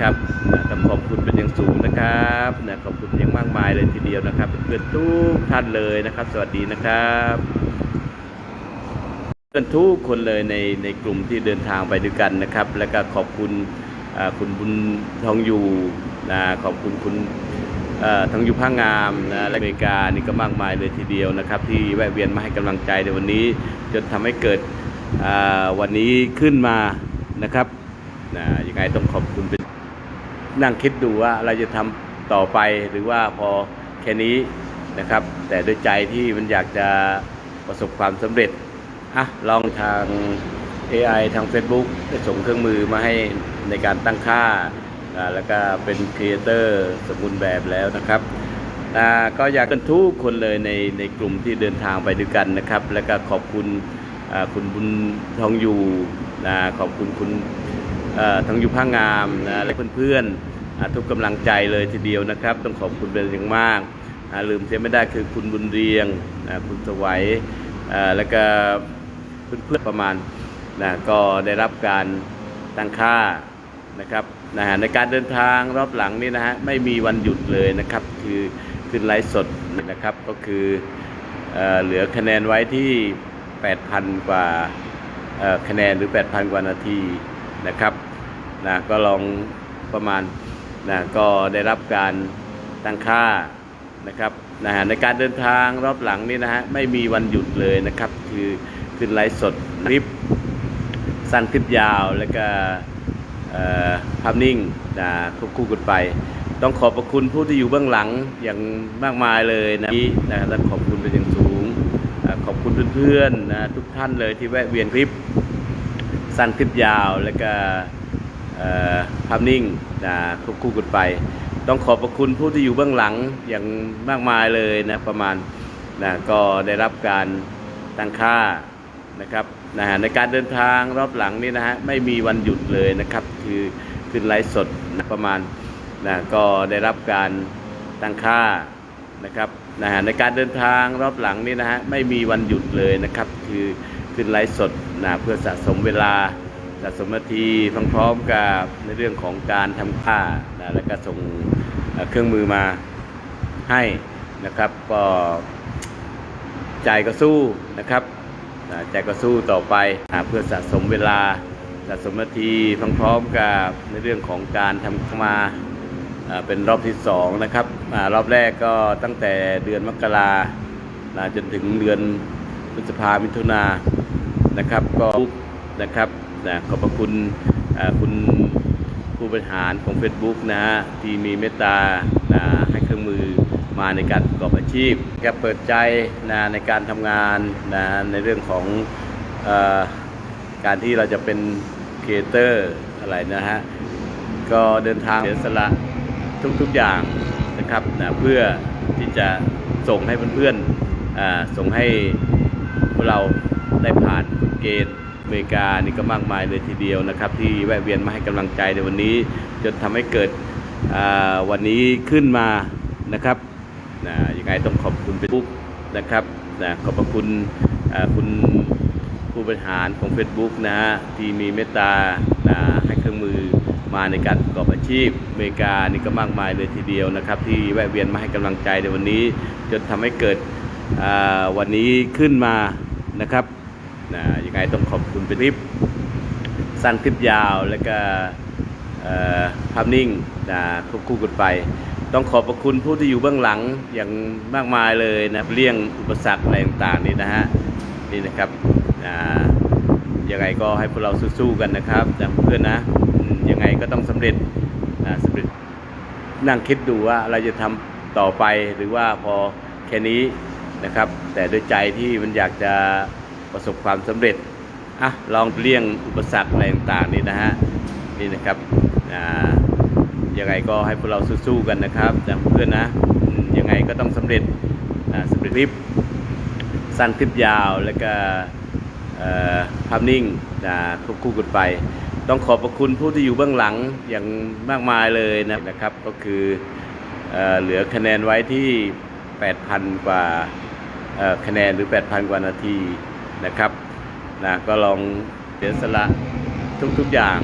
นะครับต้องขอบคุณเป็นอย่างสูงนะครับนะขอบคุณอย่างมากมายเลยทีเดียวนะครับเพื่อนทุกท่านเลยนะครับ สวัสดีนะครับเพื่อนทุกคนเลยในในกลุ่มที่เดินทางไปด้วยกันนะครับ แล้วก็ขอบคุณคุณบุญทองอยู่นะขอบคุณคุณทองอยู่ผ้างามนะและอเมริกานี่ก็มากมายเลยทีเดียวนะครับ ที่แวะเวียนมาให้กำลังใจในวันนี้ จนทำให้เกิดวันนี้ขึ้นมานะครับนะยังไงต้องขอบคุณเป็น นั่งคิดดูว่าเราจะทำต่อไปหรือว่าพอแค่นี้นะครับ แต่ด้วยใจที่มันอยากจะประสบความสำเร็จอะลองทาง AI ทาง Facebook ได้ส่งเครื่องมือมาให้ในการตั้งค่า แล้วก็เป็นครีเอเตอร์สมบูรณ์แบบแล้วนะครับก็อยากกันทุกคนเลยในในกลุ่มที่เดินทางไปด้วยกันนะครับ แล้วก็ขอบคุณคุณบุญทองอยู่นะขอบคุณคุณเอ่อทั้งอยู่ผ้างามนะและเพื่อนๆ ทุกกำลังใจเลยทีเดียวนะครับ ต้องขอบคุณเป็นอย่างมากลืมเสียไม่ได้คือคุณบุญเรียงคุณสวัยแล้วก็เพื่อนๆประมาณนะก็ได้รับการตั้งค่านะครับนะฮะในการเดินทางรอบหลังนี่นะฮะไม่มีวันหยุดเลยนะครับ คือขึ้นไลฟ์สดนะครับก็คือเอเหลือคะแนนไว้ที่ 8,000 กว่าคะแนนหรือ 8,000 กว่านาทีนะครับนะก็ลองประมาณ นะก็ได้รับการตั้งค่านะครับนะฮะในการเดินทางรอบหลังนี่นะฮะไม่มีวันหยุดเลยนะครับ คือขึ้นไลฟ์สดคลิปสั้นคลิปยาวแล้วก็ภาพนิ่งนะควบคู่กันไป ต้องขอบพระคุณผู้ที่อยู่เบื้องหลังอย่างมากมายเลยนะนี่นะต้องขอบคุณเป็นอย่างสูง ขอบคุณเพื่อนๆนะทุกท่านเลยที่แวะเวียนคลิปสั้นคลิปยาวแล้วก็ ภาพนิ่งนะควบคู่กันไป ต้องขอบพระคุณผู้ที่อยู่เบื้องหลังอย่างมากมายเลยนะประมาณนะก็ได้รับการตั้งค่านะครับนะฮะในการเดินทางรอบหลังนี่นะฮะไม่มีวันหยุดเลยนะครับ คือขึ้นไลฟ์สดนะประมาณนะก็ได้รับการตั้งค่านะครับนะฮะในการเดินทางรอบหลังนี่นะฮะไม่มีวันหยุดเลยนะครับ คือขึ้นไลฟ์สดนะเพื่อสะสมเวลา สะสมนาทีพร้อมๆกับในเรื่องของการทำค่านะแล้วก็ส่งเครื่องมือมาให้นะครับก็ใจก็สู้นะครับใจก็สู้ต่อไปนะเพื่อสะสมเวลาสะสมนาทีพร้อมๆกับในเรื่องของการทำมาเป็นรอบที่สองนะครับอรอบแรกก็ตั้งแต่เดือนมกรานะจนถึงเดือนพฤษภามิถุนานะครับก็นะครับ นะขอบพระคุณคุณผู้บริหารของ Facebook นะฮะที่มีเมตตานะให้เครื่องมือมาในการประกอบอาชีพแกเปิดใจนะในการทำงานนะในเรื่องของอการที่เราจะเป็นครีเอเตอร์อะไรนะฮะก็เดินทางเสียสละทุกๆอย่างนะครับนะเพื่อที่จะส่งให้เพื่อนๆส่งให้พวกเราได้ผ่านกฎเกณฑ์ เมริกานี่ก็มากมายเลยทีเดียวนะครับ ที่แวะเวียนมาให้กำลังใจในวันนี้ จนทำให้เกิดวันนี้ขึ้นมานะครับนะยังไงต้องขอบคุณเป็นปุ๊กนะครับนะขอบพระคุณคุณผู้บริหารของ Facebook นะฮะที่มีเมตตานะให้เครื่องมือมาในการประกอบอาชีพอเมริกานี่ก็มากมายเลยทีเดียวนะครับ ที่แวะเวียนมาให้กำลังใจในวันนี้ จนทำให้เกิดวันนี้ขึ้นมานะครับ นะยังไงต้องขอบคุณเป็นคลิป สั้นคลิปยาวแล้วก็ภาพนิ่งนะควบคู่กันไป ต้องขอบพระคุณผู้ที่อยู่เบื้องหลังอย่างมากมายเลยนะเลี่ยงอุปสรรคอะไรต่างๆนี่นะฮะนี่นะครับอ่ายังไงก็ให้พวกเราสู้ๆกันนะครับนะเพื่อนนะยังไงก็ต้องสำเร็จอ่าสำเร็จนั่งคิดดูว่าเราจะทำต่อไปหรือว่าพอแค่นี้นะครับ แต่ด้วยใจที่มันอยากจะ ประสบความสำเร็จอะลองเลี่ยงอุปสรรคอะไรต่างๆนี่นะฮะนี่นะครับอ่ายังไงก็ให้พวกเราสู้ๆกันนะครับนะเพื่อนนะยังไงก็ต้องสำเร็จสำเร็จคลิปสั้นคลิปยาวแล้วก็ภาพนิ่งนะควบคู่กันไป ต้องขอบพระคุณผู้ที่อยู่เบื้องหลังอย่างมากมายเลยนะนะครับก็คือเอเหลือคะแนนไว้ที่ 8,000 กว่าคะแนนหรือ 8,000 กว่านาที นะครับนะก็ลองเสียสละทุกๆอย่าง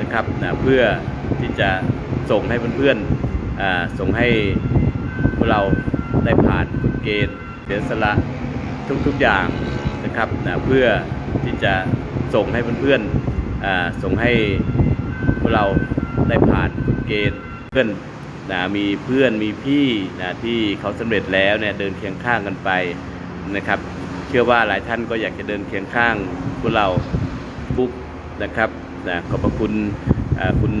นะครับนะเพื่อที่จะส่งให้เพื่อนๆส่งให้พวกเราได้ผ่านกฎเกณฑ์เสียสละทุกๆอย่างนะครับนะเพื่อที่จะส่งให้เพื่อนๆส่งให้พวกเราได้ผ่านกฎเกณฑ์เพื่อนนะมีเพื่อนมีพี่นะที่เขาสำเร็จแล้วเนี่ยเดินเคียงข้างกันไปนะครับ ชื่อว่าหลายท่านก็อยากจะเดินเคียงข้างพวกเราบุ๊กนะครับนะขอบพระคุณคุณ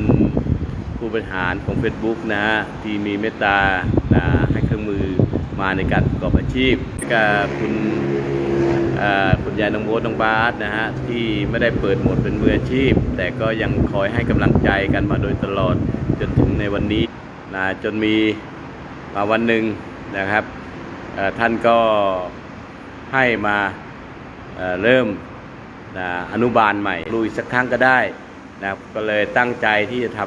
ผู้บริหารของ Facebook นะฮะที่มีเมตตานะให้เครื่องมือมาในการประกอบอาชีพกับคุณคุณยายน้องโบ๊ทน้องบาสนะฮะที่ไม่ได้เปิดโหมดเป็นมืออาชีพ แต่ก็ยังคอยให้กำลังใจกันมาโดยตลอดจนถึงในวันนี้นะจนมีมาวันหนึ่งนะครับท่านก็ ให้มาเเริ่มนะอนุบาลใหม่ลุยสักครั้งก็ได้นะครับก็เลยตั้งใจที่จะท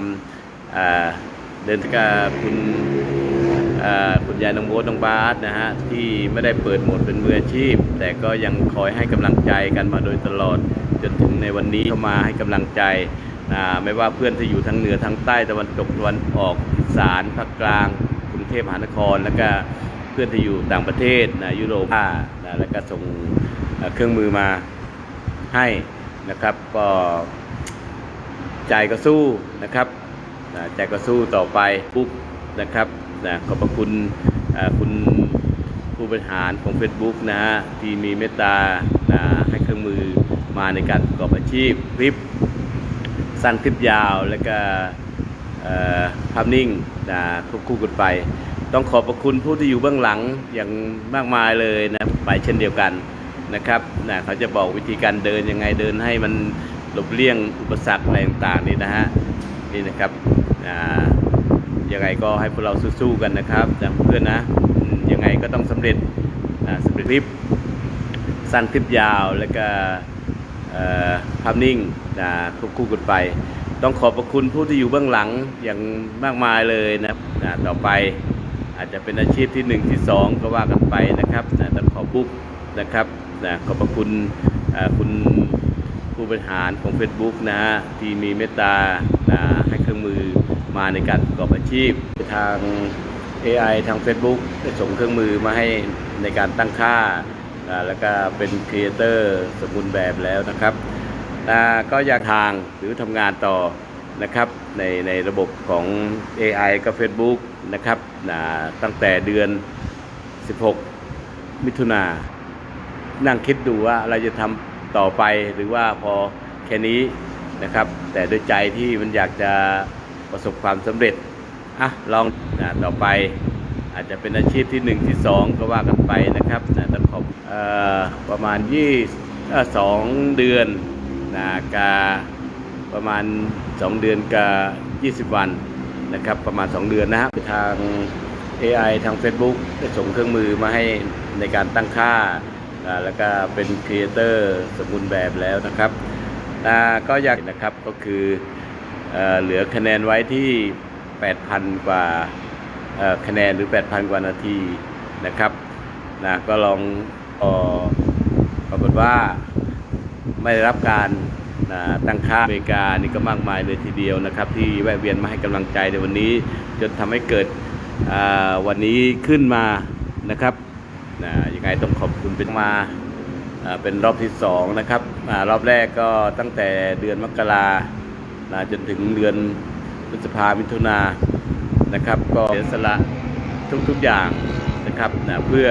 ำเดินกับคุณคุณยายน้องโบ๊ทน้องบาสนะฮะที่ไม่ได้เปิดโหมดเป็นมืออาชีพ แต่ก็ยังคอยให้กำลังใจกันมาโดยตลอด จนถึงในวันนี้เข้ามาให้กำลังใจนะไม่ว่าเพื่อนที่อยู่ทั้งเหนือทั้งใต้ตะวันตกตะวันออกอีสานภาคกลางกรุงเทพมหานคร แล้วก็เพื่อนที่อยู่ต่างประเทศนะยุโรป นะแล้วก็ส่งเครื่องมือมาให้นะครับ ก็ใจก็สู้นะครับใจก็สู้ต่อไปปุ๊บนะครับนะขอบพระคุณคุณผู้บริหารของ Facebook นะฮะที่มีเมตตานะให้เครื่องมือมาในการประกอบอาชีพคลิปสั้นคลิปยาวแล้วก็ภาพนิ่งนะควบคู่กันไป ต้องขอบพระคุณผู้ที่อยู่เบื้องหลังอย่างมากมายเลยนะไปเช่นเดียวกันนะครับนะเขาจะบอกวิธีการเดินยังไงเดินให้มันหลบเลี่ยงอุปสรรคอะไรต่างๆนี่นะฮะนี่นะครับอ่ายังไงก็ให้พวกเราสู้ๆกันนะครับนะเพื่อนนะยังไงก็ต้องสำเร็จนะสำเร็จคลิปสั้นคลิปยาวแล้วก็ภาพนิ่งนะควบคู่กันไป ต้องขอบพระคุณผู้ที่อยู่เบื้องหลังอย่างมากมายเลยนะนะต่อไป อาจจะเป็นอาชีพที่ 1 ที่ 2 ก็ว่ากันไปนะครับนะต้องขอบุ๊กนะครับนะขอบพระคุณคุณผู้บริหารของ Facebook นะฮะที่มีเมตตานะให้เครื่องมือมาในการประกอบอาชีพทาง AI ทาง Facebook ได้ส่งเครื่องมือมาให้ในการตั้งค่า แล้วก็เป็นครีเอเตอร์สมบูรณ์แบบแล้วนะครับก็อยากทางหรือทำงานต่อ นะครับในในระบบของ AI กับ Facebook นะครับอ่าตั้งแต่เดือน 16 มิถุนานั่งคิดดูว่าเราจะทำต่อไปหรือว่าพอแค่นี้นะครับ แต่ด้วยใจที่มันอยากจะประสบความสำเร็จอะลองนะต่อไปอาจจะเป็นอาชีพที่ 1 ที่ 2 ก็ว่ากันไปนะครับนะต้องขอบอประมาณ20เอ่อสองเดือนนะกา ประมาณ 2 เดือนกา20 วันนะครับประมาณ 2 เดือนนะฮะทาง AI ทาง Facebook ได้ส่งเครื่องมือมาให้ในการตั้งค่า แล้วก็เป็นครีเอเตอร์สมบูรณ์แบบแล้วนะครับนะก็อยากนะครับก็คือเอเหลือคะแนนไว้ที่ 8,000 กว่าคะแนนหรือ 8,000 กว่านาทีนะครับนะก็ลองออปรากฏว่าไม่ได้รับการ นะตั้งค่าอเมริกานี่ก็มากมายเลยทีเดียวนะครับ ที่แวะเวียนมาให้กำลังใจในวันนี้ จนทำให้เกิดวันนี้ขึ้นมานะครับนะยังไงต้องขอบคุณเป็นมาเป็นรอบที่สองนะครับอรอบแรกก็ตั้งแต่เดือนมกรานะจนถึงเดือนพฤษภามิถุนานะครับ ก็เสียสละทุกๆอย่างนะครับนะเพื่อ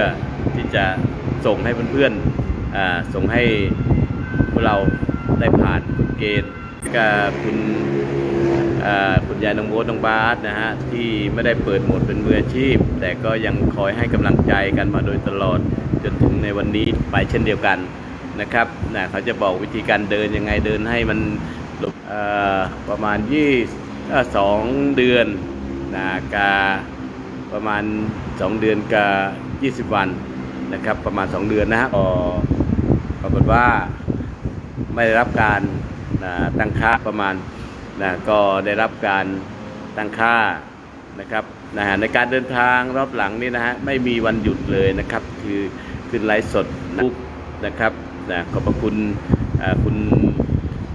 ที่จะส่งให้เพื่อนๆอ่าส่งให้พวกเรา ได้ผ่านเกณฑ์กับคุณคุณยายน้องโบ๊ทน้องบาสนะฮะที่ไม่ได้เปิดโหมดเป็นมืออาชีพ แต่ก็ยังคอยให้กำลังใจกันมาโดยตลอดจนถึงในวันนี้ไปเช่นเดียวกันนะครับนะเขาจะบอกวิธีการเดินยังไงเดินให้มันหลบประมาณ20เอ่สองเดือนนะกาประมาณ 2 เดือนกา20 วันนะครับประมาณ 2 เดือนนะฮะปรากฏว่า ไม่ได้รับการนะตั้งค่าประมาณนะก็ได้รับการตั้งค่านะครับนะฮะในการเดินทางรอบหลังนี่นะฮะไม่มีวันหยุดเลยนะครับ คือขึ้นไลฟ์สดนะครับนะขอบคุณคุณ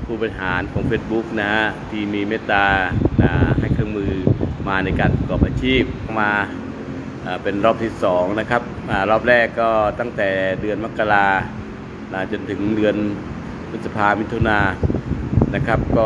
ผู้บริหารของ Facebook นะฮะที่มีเมตตานะให้เครื่องมือมาในการประกอบอาชีพมาเป็นรอบที่สองนะครับอรอบแรกก็ตั้งแต่เดือนมกราจนถึงเดือน พฤษภามิถุนานะครับ ก็